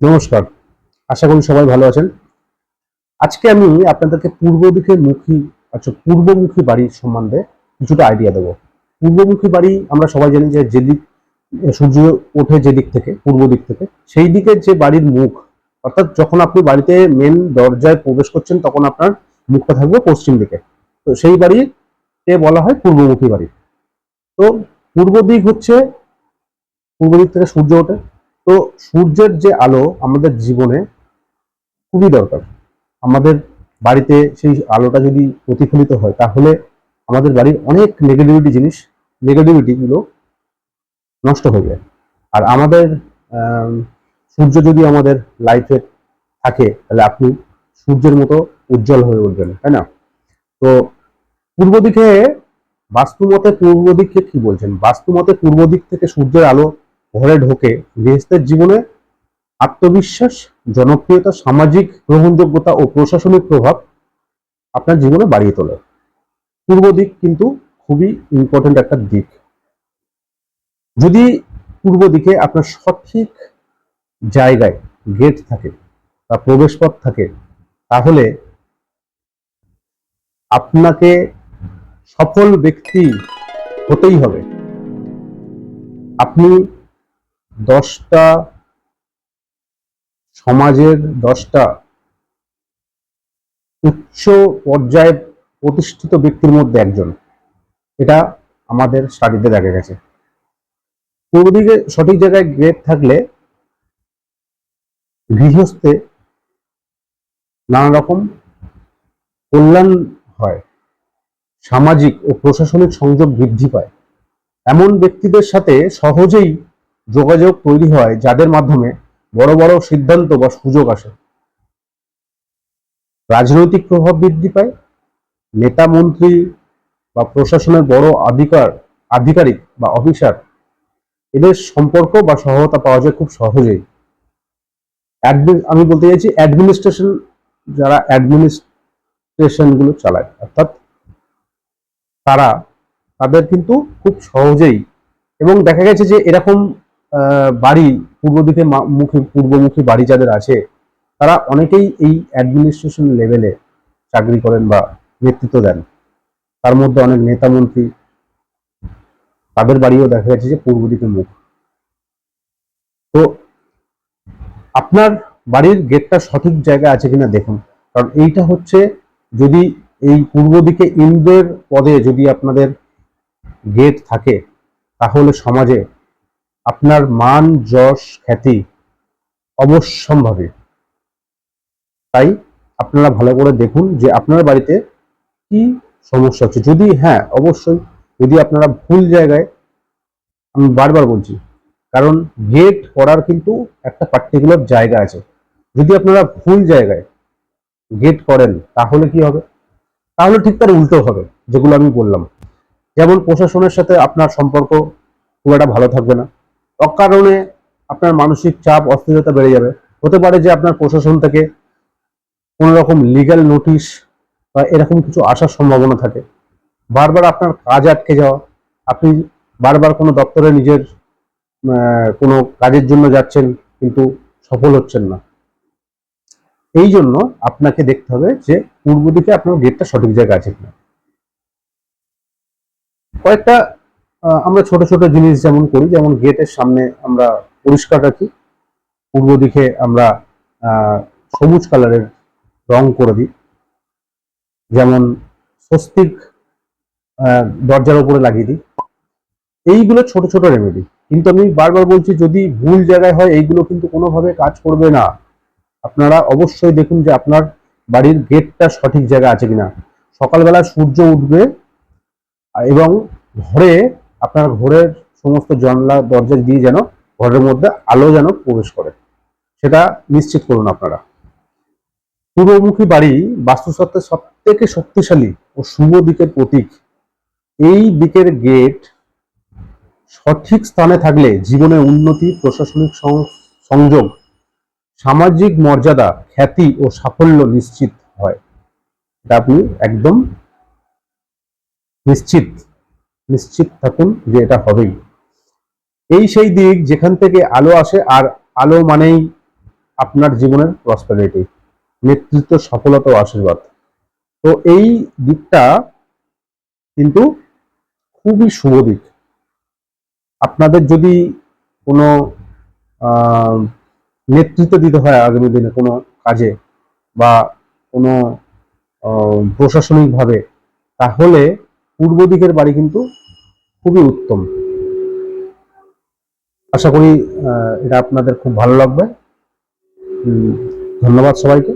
নমস্কার, আশা করি সবাই ভালো আছেন। আজকে আমি আপনাদেরকে পূর্ব দিকে মুখী আচ্ছা পূর্বমুখী বাড়ির সম্বন্ধে কিছুটা আইডিয়া দেবো। পূর্বমুখী বাড়ি আমরা সবাই জানি যে যেদিক, সূর্য ওঠে যেদিক থেকে, পূর্ব দিক থেকে, সেই দিকে যে বাড়ির মুখ, অর্থাৎ যখন আপনি বাড়িতে মেন দরজায় প্রবেশ করছেন, তখন আপনার মুখটা থাকবে পশ্চিম দিকে। তো সেই বাড়িতে বলা হয় পূর্বমুখী বাড়ি। তো পূর্ব দিক হচ্ছে, পূর্ব দিক থেকে সূর্য ওঠে তো সূর্যের যে আলো আমাদের জীবনে খুবই দরকার। আমাদের বাড়িতে সেই আলোটা যদি প্রতিফলিত হয় তাহলে আমাদের বাড়ির অনেক নেগেটিভিটি জিনিস নেগেটিভিটিগুলো নষ্ট হয়ে যায়। আর আমাদের আম, সূর্য যদি আমাদের লাইফে থাকে তাহলে আপনি সূর্যের মতো উজ্জ্বল হয়ে উঠবেন তাই না? তো পূর্ব দিকে বাস্তুমতে পূর্ব দিককে কি বলছেন? বাস্তুমতে পূর্ব দিক থেকে সূর্যের আলো ঘরে ঢোকে গৃহস্থের জীবনে আত্মবিশ্বাস, জনপ্রিয়তা, সামাজিক গ্রহণযোগ্যতা ও প্রশাসনিক প্রভাব আপনার জীবনে বাড়িয়ে তোলে। পূর্ব দিক কিন্তু খুবই ইম্পর্টেন্ট একটা দিক। যদি পূর্ব দিকে আপনার সঠিক জায়গায় গেট থাকে বা প্রবেশপথ থাকে, তাহলে আপনাকে সফল ব্যক্তি হতেই হবে। আপনি দশটা সমাজের দশটা উচ্চ পর্যায়ে প্রতিষ্ঠিত ব্যক্তির মধ্যে একজন। এটা আমাদের স্টাডিতে দেখা গেছে। পূর্ব দিকে সঠিক জায়গায় গ্রেড থাকলে গৃহস্থে নানা রকম কল্যাণ হয়, সামাজিক ও প্রশাসনিক সংযোগ বৃদ্ধি পায়। এমন ব্যক্তিদের সাথে সহজেই যোগাযোগ তৈরি হয় যাদের মাধ্যমে বড় বড় সিদ্ধান্ত বা সুযোগ আসে। রাজনৈতিক প্রভাব বৃদ্ধি পায়, নেতা, মন্ত্রী বা প্রশাসনের বড় আধিকার, আধিকারিক বা অফিসার, এদের সম্পর্ক বা সহায়তা পাওয়া যায় খুব সহজেই। আমি বলতে চাইছি অ্যাডমিনিস্ট্রেশন, যারা অ্যাডমিনিস্ট্রেশনগুলো চালায়, অর্থাৎ তারা, তাদের কিন্তু খুব সহজেই এবং দেখা গেছে যে এরকম বাড়ি পূর্ব দিকে মুখী, পূর্বমুখী বাড়ি যাদের আছে, তারা অনেকেই এই অ্যাডমিনিস্ট্রেশন লেভেলে চাকরি করেন বা নেতৃত্ব দেন। তার মধ্যে অনেক নেতা মন্ত্রী, তাদের বাড়িও দেখা গেছে যে পূর্ব দিকে মুখ। তো আপনার বাড়ির গেটটা সঠিক জায়গায় আছে কিনা দেখুন। কারণ এইটা হচ্ছে যদি এই পূর্ব দিকে ইন্দ্রের পদে যদি আপনাদের গেট থাকে, তাহলে সমাজে আপনার মান, যশ, খ্যাতি অবশ্যম্ভাবী। তাই আপনারা ভালো করে দেখুন যে আপনার বাড়িতে কি সমস্যা হচ্ছে। যদি হ্যাঁ অবশ্যই। যদি আপনারা ভুল জায়গায়, আমি বারবার বলছি, কারণ গেট করার কিন্তু একটা পার্টিকুলার জায়গা আছে। যদি আপনারা ভুল জায়গায় গেট করেন, তাহলে কি হবে? তাহলে ঠিক তার উল্টো হবে, যেগুলো আমি বললাম। যেমন প্রশাসনের সাথে আপনার সম্পর্ক খুব একটা ভালো থাকবে না। অকারণে আপনার মানসিক চাপ, অস্থিরতা বেড়ে যাবে। হতে পারে যে আপনার প্রশাসন থেকে কোনো রকম লিগ্যাল নোটিশ বা এরকম কিছু আসার সম্ভাবনা থাকে। বারবার আপনার কাজ আটকে যাওয়া, আপনি বারবার কোনো দপ্তরে নিজের কোনো কাজের জন্য যাচ্ছেন কিন্তু সফল হচ্ছেন না। এই জন্য আপনাকে দেখতে হবে যে পূর্ব দিকে আপনার গেটটা সঠিক জায়গায় আছে কিনা। কয়েকটা আমরা ছোট ছোট জিনিস যেমন করি, যেমন গেটের সামনে আমরা পরিষ্কার রাখি, পূর্ব দিকে আমরা সবুজ কালারের রং করে দিই। যেমন স্বস্তিক দরজার উপরে লাগিয়ে দিই। এইগুলো ছোট ছোট রেমেডি কিন্তু আমি বারবার বলছি, যদি ভুল জায়গায় হয়, এইগুলো কিন্তু কোনোভাবে কাজ করবে না। আপনারা অবশ্যই দেখুন যে আপনার বাড়ির গেটটা সঠিক জায়গা আছে কিনা। সকালবেলা সূর্য উঠবে, এবং ঘরে আপনার ঘরের সমস্ত জানলা, দরজা দিয়ে যেন ঘরের মধ্যে আলো যেন প্রবেশ করে। সেটা নিশ্চিত করুন আপনারা। পূর্বমুখী বাড়ি বাস্তুসত্ত্বের সব থেকে শক্তিশালী ও শুভ দিকের প্রতীক। এই দিকের গেট সঠিক স্থানে থাকলে জীবনে উন্নতি, প্রশাসনিক সংযোগ, সামাজিক মর্যাদা, খ্যাতি ও সাফল্য নিশ্চিত হয়। এটা আপনি একদম নিশ্চিত নিশ্চিত থাকুন যে এটা হবেই। এই সেই দিক যেখান থেকে আলো আসে, আর আলো মানেই আপনার জীবনের প্রসপারিটি নেতৃত্ব, সফলতা ও আশীর্বাদ। তো এই দিকটা কিন্তু খুবই শুভ দিক। আপনাদের যদি কোনো নেতৃত্ব দিতে হয় আগামী দিনে কোনো কাজে বা কোনো প্রশাসনিকভাবে, তাহলে পূর্ব দিকের বাড়ি কিন্তু খুবই উত্তম। আশা করি এটা আপনাদের খুব ভালো লাগবে। ধন্যবাদ সবাইকে।